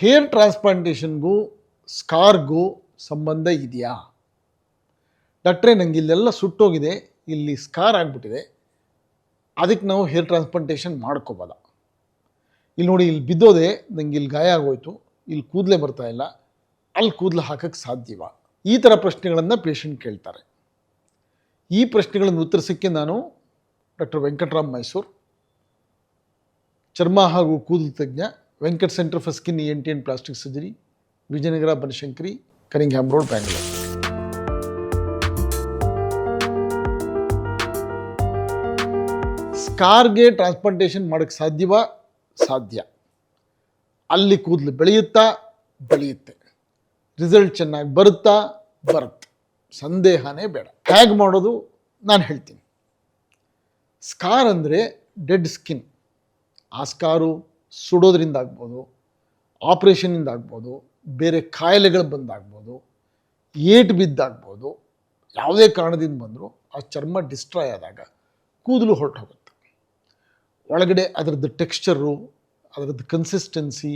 Hair ಟ್ರಾನ್ಸ್ಪ್ಲಾಂಟೇಷನ್ಗೂ ಸ್ಕಾರ್ಗೂ ಸಂಬಂಧ ಇದೆಯಾ? ಡಾಕ್ಟ್ರೇ ನನಗೆ ಇಲ್ಲೆಲ್ಲ ಸುಟ್ಟೋಗಿದೆ, ಇಲ್ಲಿ ಸ್ಕಾರ್ ಆಗಿಬಿಟ್ಟಿದೆ. ಅದಕ್ಕೆ ನಾವು ಹೇರ್ ಟ್ರಾನ್ಸ್ಪ್ಲಾಂಟೇಷನ್ ಮಾಡ್ಕೋಬೋದ? ಇಲ್ಲಿ ನೋಡಿ, ಇಲ್ಲಿ ಬಿದ್ದೋದೆ ನನಗೆ ಇಲ್ಲಿ ಗಾಯ ಆಗೋಯ್ತು, ಇಲ್ಲಿ ಕೂದಲೇ ಬರ್ತಾ ಇಲ್ಲ, ಅಲ್ಲಿ ಕೂದಲು ಹಾಕಕ್ಕೆ ಸಾಧ್ಯವ? ಈ ಥರ ಪ್ರಶ್ನೆಗಳನ್ನು ಪೇಷಂಟ್ ಕೇಳ್ತಾರೆ. ಈ ಪ್ರಶ್ನೆಗಳನ್ನು ಉತ್ತರಿಸೋಕ್ಕೆ ನಾನು ಡಾಕ್ಟರ್ ವೆಂಕಟರಾಮ್ ಮೈಸೂರು, ಚರ್ಮ ಹಾಗೂ ಕೂದಲು ತಜ್ಞ Venkat centre for skin N T and plastic surgery Vijayanagar, Banashankari ಕರಿಂಗ್ road Bangalore ಸ್ಕಾರ್ಗೆ ಟ್ರಾನ್ಸ್ಪ್ಲಾಂಟೇಷನ್ ಮಾಡೋಕ್ಕೆ ಸಾಧ್ಯವಾ? ಸಾಧ್ಯ. ಅಲ್ಲಿ ಕೂದಲು ಬೆಳೆಯುತ್ತಾ? ಬೆಳೆಯುತ್ತೆ. ರಿಸಲ್ಟ್ ಚೆನ್ನಾಗಿ ಬರುತ್ತಾ? ಬರುತ್ತೆ. ಸಂದೇಹನೇ ಬೇಡ. ಹೇಗೆ ಮಾಡೋದು? ನಾನು ಹೇಳ್ತೀನಿ. ಸ್ಕಾರ್ ಅಂದರೆ ಡೆಡ್ ಸ್ಕಿನ್. ಆ ಸ್ಕಾರು ಸುಡೋದ್ರಿಂದ ಆಗ್ಬೋದು ಆಪ್ರೇಷನಿಂದ ಆಗ್ಬೋದು, ಬೇರೆ ಕಾಯಿಲೆಗಳು ಬಂದಾಗ್ಬೋದು, ಏಟು ಬಿದ್ದಾಗ್ಬೋದು, ಯಾವುದೇ ಕಾರಣದಿಂದ ಬಂದರೂ ಆ ಚರ್ಮ ಡಿಸ್ಟ್ರಾಯ್ ಆದಾಗ ಕೂದಲು ಹೊರಟು ಹೋಗುತ್ತೆ ಒಳಗಡೆ ಅದರದ್ದು ಟೆಕ್ಸ್ಚರು ಅದರದ್ದು ಕನ್ಸಿಸ್ಟೆನ್ಸಿ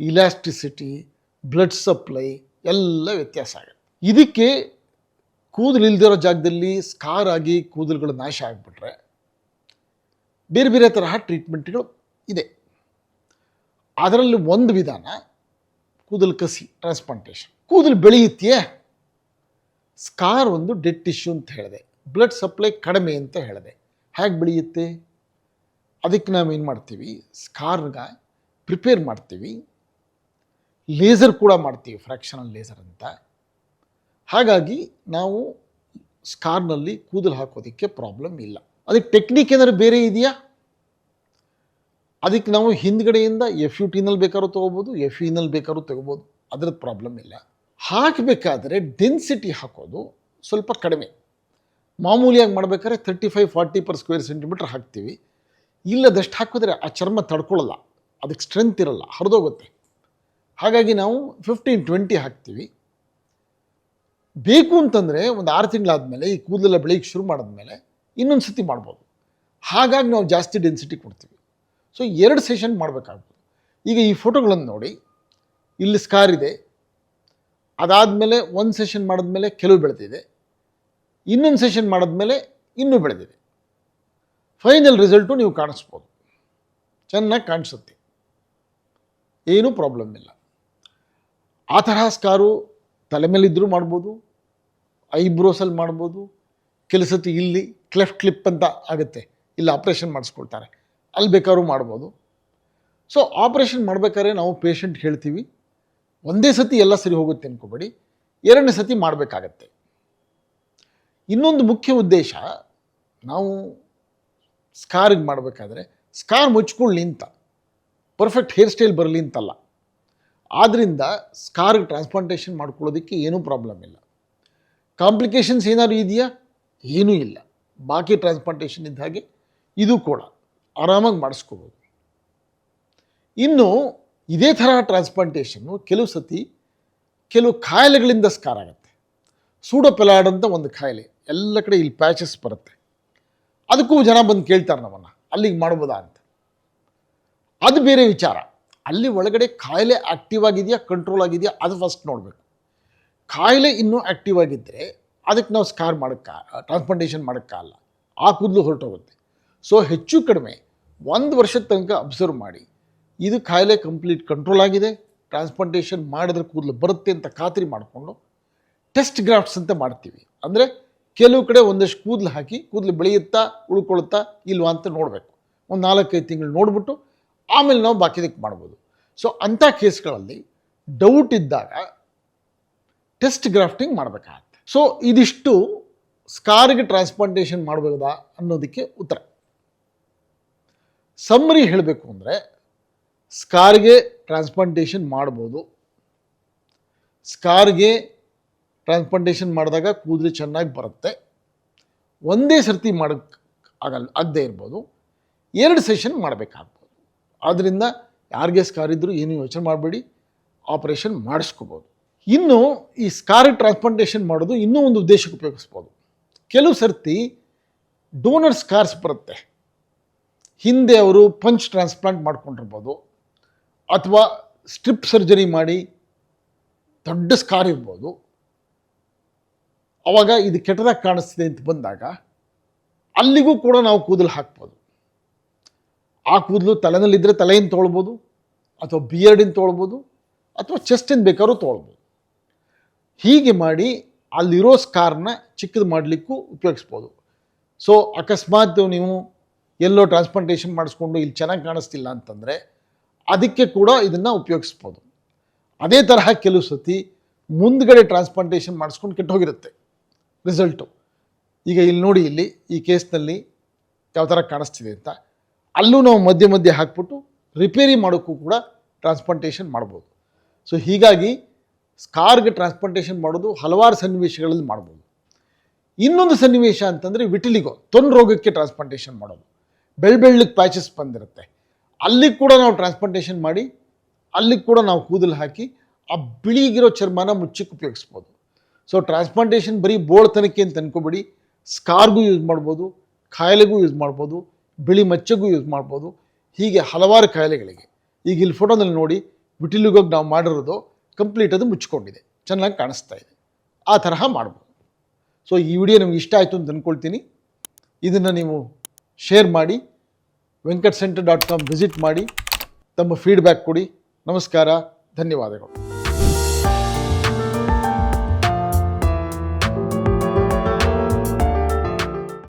ಇಲಾಸ್ಟಿಸಿಟಿ ಬ್ಲಡ್ ಸಪ್ಲೈ ಎಲ್ಲ ವ್ಯತ್ಯಾಸ ಆಗುತ್ತೆ. ಇದಕ್ಕೆ ಕೂದಲು ಇಲ್ದಿರೋ ಜಾಗದಲ್ಲಿ ಸ್ಕಾರ್ ಆಗಿ ಕೂದಲುಗಳು ನಾಶ ಆಗಿಬಿಟ್ರೆ ಬೇರೆ ಬೇರೆ ತರಹ ಟ್ರೀಟ್ಮೆಂಟ್ಗಳು ಇದೆ. ಅದರಲ್ಲಿ ಒಂದು ವಿಧಾನ, ಕೂದಲು ಕಸಿ ಟ್ರಾನ್ಸ್ಪ್ಲಾಂಟೇಷನ್ ಕೂದಲು ಬೆಳೆಯುತ್ತೆಯೇ? ಸ್ಕಾರ್ ಒಂದು ಡೆಡ್ ಟಿಶ್ಯೂ ಅಂತ ಹೇಳಿದೆ. ಬ್ಲಡ್ ಸಪ್ಲೈ ಕಡಿಮೆ ಅಂತ ಹೇಳಿದೆ. ಹೇಗೆ ಬೆಳೆಯುತ್ತೆ? ಅದಕ್ಕೆ ನಾವೇನು ಮಾಡ್ತೀವಿ? ಸ್ಕಾರ್ಗ ಪ್ರಿಪೇರ್ ಮಾಡ್ತೀವಿ. ಲೇಸರ್ ಕೂಡ ಮಾಡ್ತೀವಿ ಫ್ರ್ಯಾಕ್ಷನಲ್ ಲೇಸರ್ ಅಂತ. ಹಾಗಾಗಿ ನಾವು ಸ್ಕಾರ್ನಲ್ಲಿ ಕೂದಲು ಹಾಕೋದಕ್ಕೆ ಪ್ರಾಬ್ಲಮ್ ಇಲ್ಲ. ಅದಕ್ಕೆ ಟೆಕ್ನಿಕ್ ಏನಾದ್ರು ಬೇರೆ ಇದೆಯಾ? ಅದಕ್ಕೆ ನಾವು ಹಿಂದ್ಗಡೆಯಿಂದ ಎಫ್ ಯು ಟಿನಲ್ಲಿ ಬೇಕಾದ್ರೂ ತೊಗೋಬೋದು ಎಫ್ ಇನಲ್ಲಿ ಬೇಕಾದ್ರೂ ತೊಗೋಬೋದು. ಅದ್ರದ್ದು ಪ್ರಾಬ್ಲಮ್ ಇಲ್ಲ. ಹಾಕಬೇಕಾದ್ರೆ ಡೆನ್ಸಿಟಿ ಹಾಕೋದು ಸ್ವಲ್ಪ ಕಡಿಮೆ. ಮಾಮೂಲಿಯಾಗಿ ಮಾಡ್ಬೇಕಾದ್ರೆ thirty five forty per square centimetre ಹಾಕ್ತೀವಿ. ಇಲ್ಲದಷ್ಟು ಹಾಕಿದ್ರೆ ಆ ಚರ್ಮ ತಡ್ಕೊಳ್ಳಲ್ಲ. ಅದಕ್ಕೆ ಸ್ಟ್ರೆಂತ್ ಇರಲ್ಲ, ಹರಿದೋಗುತ್ತೆ. ಹಾಗಾಗಿ ನಾವು ಫಿಫ್ಟೀನ್ ಟ್ವೆಂಟಿ ಹಾಕ್ತೀವಿ. ಬೇಕು ಅಂತಂದರೆ ಒಂದು ಆರು ತಿಂಗಳಾದಮೇಲೆ ಈ ಕೂದಲೆಲ್ಲ ಬೆಳಿಗ್ಗೆ ಶುರು ಮಾಡಿದ್ಮೇಲೆ ಇನ್ನೊಂದು ಸತಿ ಮಾಡ್ಬೋದು. ಹಾಗಾಗಿ ನಾವು ಜಾಸ್ತಿ ಡೆನ್ಸಿಟಿ ಕೊಡ್ತೀವಿ. ಸೊ ಎರಡು ಸೆಷನ್ ಮಾಡಬೇಕಾಗ್ಬೋದು ಈಗ ಈ ಫೋಟೋಗಳನ್ನು ನೋಡಿ, ಇಲ್ಲಿ ಸ್ಕಾರ್ ಇದೆ. ಅದಾದಮೇಲೆ ಒಂದು ಸೆಷನ್ ಮಾಡಿದ್ಮೇಲೆ ಕೆಲವು ಬೆಳೆದಿದೆ. ಇನ್ನೊಂದು ಸೆಷನ್ ಮಾಡಿದ್ಮೇಲೆ ಇನ್ನೂ ಬೆಳೆದಿದೆ. ಫೈನಲ್ ರಿಸಲ್ಟು ನೀವು ಕಾಣಿಸ್ಬೋದು. ಚೆನ್ನಾಗಿ ಕಾಣಿಸುತ್ತೆ. ಏನೂ ಪ್ರಾಬ್ಲಮ್ ಇಲ್ಲ. ಆ ತರಹ ಸ್ಕಾರು ತಲೆ ಮೇಲಿದ್ದರೂ ಮಾಡ್ಬೋದು ಐಬ್ರೋಸಲ್ಲಿ ಮಾಡ್ಬೋದು ಕೆಲಸತಿ ಇಲ್ಲಿ ಕ್ಲೆಫ್ಟ್ ಕ್ಲಿಪ್ ಅಂತ ಆಗುತ್ತೆ. ಇಲ್ಲಿ ಆಪ್ರೇಷನ್ ಮಾಡಿಸ್ಕೊಳ್ತಾರೆ. ಅಲ್ಲಿ ಬೇಕಾದ್ರೂ ಮಾಡ್ಬೋದು. ಸೊ ಆಪ್ರೇಷನ್ ಮಾಡ್ಬೇಕಾದ್ರೆ ನಾವು ಪೇಷಂಟ್ ಹೇಳ್ತೀವಿ. ಒಂದೇ ಸತಿ ಎಲ್ಲ ಸರಿ ಹೋಗುತ್ತೆ ಅನ್ಕೋಬೇಡಿ. ಎರಡನೇ ಸತಿ ಮಾಡಬೇಕಾಗತ್ತೆ. ಇನ್ನೊಂದು ಮುಖ್ಯ ಉದ್ದೇಶ, ನಾವು ಸ್ಕಾರ್ಗೆ ಮಾಡಬೇಕಾದ್ರೆ ಸ್ಕಾರ್ ಮುಚ್ಕೊಳ್ಳಿ ಅಂತ. ಪರ್ಫೆಕ್ಟ್ ಹೇರ್ ಸ್ಟೈಲ್ ಬರಲಿ ಅಂತಲ್ಲ. ಆದ್ದರಿಂದ ಸ್ಕಾರ್ಗೆ ಟ್ರಾನ್ಸ್ಪ್ಲಾಂಟೇಷನ್ ಮಾಡ್ಕೊಳ್ಳೋದಕ್ಕೆ ಏನೂ ಪ್ರಾಬ್ಲಮ್ ಇಲ್ಲ. ಕಾಂಪ್ಲಿಕೇಶನ್ಸ್ ಏನಾದ್ರು ಇದೆಯಾ? ಏನೂ ಇಲ್ಲ. ಬಾಕಿ ಟ್ರಾನ್ಸ್ಪ್ಲಾಂಟೇಷನ್ ಇದ್ದ ಹಾಗೆ ಇದು ಕೂಡ. ಆರಾಮಾಗಿ ಮಾಡಿಸ್ಕೋಬೋದು. ಇನ್ನು ಇದೇ ಥರ ಟ್ರಾನ್ಸ್ಪ್ಲಾಂಟೇಷನ್ನು ಕೆಲವು ಸತಿ ಕೆಲವು ಕಾಯಿಲೆಗಳಿಂದ ಸ್ಕಾರ್ ಆಗುತ್ತೆ. ಸೂಡೋಪೆಲಾಡ್ ಅಂತ ಒಂದು ಕಾಯಿಲೆ ಎಲ್ಲ ಕಡೆ ಇಲ್ಲಿ ಪ್ಯಾಚಸ್ ಬರುತ್ತೆ. ಅದಕ್ಕೂ ಜನ ಬಂದು ಕೇಳ್ತಾರೆ ನಮ್ಮನ್ನು, ಅಲ್ಲಿಗೆ ಮಾಡ್ಬೋದಾ ಅಂತ. ಅದು ಬೇರೆ ವಿಚಾರ. ಅಲ್ಲಿ ಒಳಗಡೆ ಕಾಯಿಲೆ ಆ್ಯಕ್ಟಿವ್ ಆಗಿದೆಯಾ ಕಂಟ್ರೋಲ್ ಆಗಿದೆಯಾ, ಅದು ಫಸ್ಟ್ ನೋಡಬೇಕು. ಕಾಯಿಲೆ ಇನ್ನೂ ಆ್ಯಕ್ಟಿವ್ ಆಗಿದ್ದರೆ ಅದಕ್ಕೆ ನಾವು ಸ್ಕಾರ್ ಮಾಡೋಕ್ಕ ಟ್ರಾನ್ಸ್ಪ್ಲಾಂಟೇಷನ್ ಮಾಡೋಕ್ಕಾಗಲ್ಲ ಆ ಕೂದಲು ಹೊರಟೋಗುತ್ತೆ. ಸೊ ಹೆಚ್ಚು ಕಡಿಮೆ ಒಂದು ವರ್ಷದ ತನಕ ಅಬ್ಸರ್ವ್ ಮಾಡಿ. ಇದು ಕಾಯಿಲೆ ಕಂಪ್ಲೀಟ್ ಕಂಟ್ರೋಲ್ ಆಗಿದೆ. ಟ್ರಾನ್ಸ್ಪ್ಲಾಂಟೇಷನ್ ಮಾಡಿದ್ರೆ ಕೂದಲು ಬರುತ್ತೆ ಅಂತ ಖಾತ್ರಿ ಮಾಡಿಕೊಂಡು ಟೆಸ್ಟ್ ಗ್ರಾಫ್ಟ್ಸ್ ಅಂತ ಮಾಡ್ತೀವಿ. ಅಂದರೆ ಕೆಲವು ಕಡೆ ಒಂದಷ್ಟು ಕೂದಲು ಹಾಕಿ ಕೂದಲು ಬೆಳೆಯುತ್ತಾ ಉಳ್ಕೊಳುತ್ತಾ ಇಲ್ವಾ ಅಂತ ನೋಡಬೇಕು. ಒಂದು ನಾಲ್ಕೈದು ತಿಂಗಳು ನೋಡಿಬಿಟ್ಟು ಆಮೇಲೆ ನಾವು ಬಾಕಿದಕ್ಕೆ ಮಾಡ್ಬೋದು. ಸೊ ಅಂಥ ಕೇಸ್ಗಳಲ್ಲಿ ಡೌಟ್ ಇದ್ದಾಗ ಟೆಸ್ಟ್ ಗ್ರಾಫ್ಟಿಂಗ್ ಮಾಡಬೇಕಾಗತ್ತೆ. ಸೊ ಇದಿಷ್ಟು ಸ್ಕಾರ್ಗೆ ಟ್ರಾನ್ಸ್ಪ್ಲಾಂಟೇಷನ್ ಮಾಡಬಹುದಾ ಅನ್ನೋದಕ್ಕೆ ಉತ್ತರ. ಸಮ್ಮರಿ ಹೇಳಬೇಕು ಅಂದರೆ ಸ್ಕಾರ್ಗೆ ಟ್ರಾನ್ಸ್ಪ್ಲಾಂಟೇಷನ್ ಮಾಡ್ಬೋದು. ಸ್ಕಾರ್ಗೆ ಟ್ರಾನ್ಸ್ಪ್ಲಾಂಟೇಷನ್ ಮಾಡಿದಾಗ ಕೂದಲು ಚೆನ್ನಾಗಿ ಬರುತ್ತೆ. ಒಂದೇ ಸರ್ತಿ ಮಾಡೋಕ್ಕೆ ಆಗಲ್ಲ ಆಗದೇ ಇರ್ಬೋದು. ಎರಡು ಸೆಷನ್ ಮಾಡಬೇಕಾಗ್ಬೋದು. ಆದ್ದರಿಂದ ಯಾರಿಗೆ ಸ್ಕಾರ್ ಇದ್ದರೂ ಏನು ಯೋಚನೆ ಮಾಡಬೇಡಿ ಆಪರೇಷನ್ ಮಾಡಿಸ್ಕೋಬೋದು. ಇನ್ನು ಈ ಸ್ಕಾರ್ ಟ್ರಾನ್ಸ್ಪ್ಲಾಂಟೇಷನ್ ಮಾಡೋದು ಇನ್ನೂ ಒಂದು ಉದ್ದೇಶಕ್ಕೆ ಉಪಯೋಗಿಸ್ಬೋದು. ಕೆಲವು ಸರ್ತಿ ಡೋನರ್ ಸ್ಕಾರ್ಸ್ ಬರುತ್ತೆ. ಹಿಂದೆ ಅವರು ಪಂಚ್ ಟ್ರಾನ್ಸ್ಪ್ಲಾಂಟ್ ಮಾಡ್ಕೊಂಡಿರ್ಬೋದು, ಅಥವಾ ಸ್ಟ್ರಿಪ್ ಸರ್ಜರಿ ಮಾಡಿ ದೊಡ್ಡ ಸ್ಕಾರ್ ಇರ್ಬೋದು. ಅವಾಗ ಇದು ಕೆಟ್ಟದಾಗಿ ಕಾಣಿಸ್ತಿದೆ ಅಂತ ಬಂದಾಗ ಅಲ್ಲಿಗೂ ಕೂಡ ನಾವು ಕೂದಲು ಹಾಕ್ಬೋದು. ಆ ಕೂದಲು ತಲೆನಲ್ಲಿದ್ದರೆ ತಲೆಯಿಂದ ತೊಳ್ಬೋದು, ಅಥವಾ ಬಿಯರ್ಡಿಂದ ತೊಳ್ಬೋದು, ಅಥವಾ ಚೆಸ್ಟಿಂದ ಬೇಕಾದ್ರೂ ತೊಳ್ಬೋದು. ಹೀಗೆ ಮಾಡಿ ಅಲ್ಲಿರೋ ಸ್ಕಾರ್ನ ಚಿಕ್ಕದು ಮಾಡಲಿಕ್ಕೂ ಉಪಯೋಗಿಸ್ಬೋದು. ಸೊ ಅಕಸ್ಮಾತ್ ನೀವು ಎಲ್ಲೋ ಟ್ರಾನ್ಸ್ಪ್ಲಾಂಟೇಷನ್ ಮಾಡಿಸ್ಕೊಂಡು ಇಲ್ಲಿ ಚೆನ್ನಾಗಿ ಕಾಣಿಸ್ತಿಲ್ಲ ಅಂತಂದರೆ ಅದಕ್ಕೆ ಕೂಡ ಇದನ್ನು ಉಪಯೋಗಿಸ್ಬೋದು. ಅದೇ ತರಹ ಕೆಲವು ಸತಿ ಮುಂದ್ಗಡೆ ಟ್ರಾನ್ಸ್ಪ್ಲಾಂಟೇಷನ್ ಮಾಡಿಸ್ಕೊಂಡು ಕೆಟ್ಟು ಹೋಗಿರುತ್ತೆ ರಿಸಲ್ಟು ಈಗ ಇಲ್ಲಿ ನೋಡಿ ಇಲ್ಲಿ ಈ ಕೇಸ್ನಲ್ಲಿ ಯಾವ ಥರ ಕಾಣಿಸ್ತಿದೆ ಅಂತ. ಅಲ್ಲೂ ನಾವು ಮಧ್ಯೆ ಮಧ್ಯೆ ಹಾಕ್ಬಿಟ್ಟು ರಿಪೇರಿ ಮಾಡೋಕ್ಕೂ ಕೂಡ ಟ್ರಾನ್ಸ್ಪ್ಲಾಂಟೇಷನ್ ಮಾಡ್ಬೋದು. ಸೊ ಹೀಗಾಗಿ ಸ್ಕಾರ್ಗೆ ಟ್ರಾನ್ಸ್ಪ್ಲಾಂಟೇಷನ್ ಮಾಡೋದು ಹಲವಾರು ಸನ್ನಿವೇಶಗಳಲ್ಲಿ ಮಾಡ್ಬೋದು. ಇನ್ನೊಂದು ಸನ್ನಿವೇಶ ಅಂತಂದರೆ ವಿಟಿಲಿಗೋ ತೊನ್ ರೋಗಕ್ಕೆ ಟ್ರಾನ್ಸ್ಪ್ಲಾಂಟೇಷನ್ ಮಾಡೋದು. ಬೆಳ್ ಪ್ಯಾಚಸ್ ಬಂದಿರುತ್ತೆ. ಅಲ್ಲಿ ಕೂಡ ನಾವು ಟ್ರಾನ್ಸ್ಪ್ಲಾಂಟೇಷನ್ ಮಾಡಿ, ಅಲ್ಲಿ ಕೂಡ ನಾವು ಕೂದಲು ಹಾಕಿ, ಆ ಬಿಳಿಗಿರೋ ಚರ್ಮನ ಮುಚ್ಚಕ್ಕೆ ಉಪಯೋಗಿಸ್ಬೋದು. ಸೊ ಟ್ರಾನ್ಸ್ಪ್ಲಾಂಟೇಷನ್ ಬರೀ ಬೋಳ್ತನಕ್ಕೆ ಅಂತ ಅನ್ಕೋಬೇಡಿ. ಸ್ಕಾರ್ಗೂ ಯೂಸ್ ಮಾಡ್ಬೋದು, ಕಾಯಿಲೆಗೂ ಯೂಸ್ ಮಾಡ್ಬೋದು, ಬಿಳಿ ಮಚ್ಚಗೂ ಯೂಸ್ ಮಾಡ್ಬೋದು. ಹೀಗೆ ಹಲವಾರು ಕಾಯಿಲೆಗಳಿಗೆ. ಈಗ ಇಲ್ಲಿ ಫೋಟೋದಲ್ಲಿ ನೋಡಿ, ವಿಟಿಲುಗೋಗಿ ನಾವು ಮಾಡಿರೋದು ಕಂಪ್ಲೀಟ್ ಅದು ಮುಚ್ಕೊಂಡಿದೆ. ಚೆನ್ನಾಗಿ ಕಾಣಿಸ್ತಾ ಇದೆ. ಆ ತರಹ ಮಾಡ್ಬೋದು. ಸೊ ಈ ವಿಡಿಯೋ ನಿಮ್ಗೆ ಇಷ್ಟ ಆಯಿತು ಅಂತ ಅಂದ್ಕೊಳ್ತೀನಿ ಇದನ್ನು ನೀವು ಶೇರ್ ಮಾಡಿ Venkat centre dot com visit ಮಾಡಿ ತಮ್ಮ ಫೀಡ್ಬ್ಯಾಕ್ ಕೊಡಿ. ನಮಸ್ಕಾರ ಧನ್ಯವಾದಗಳು.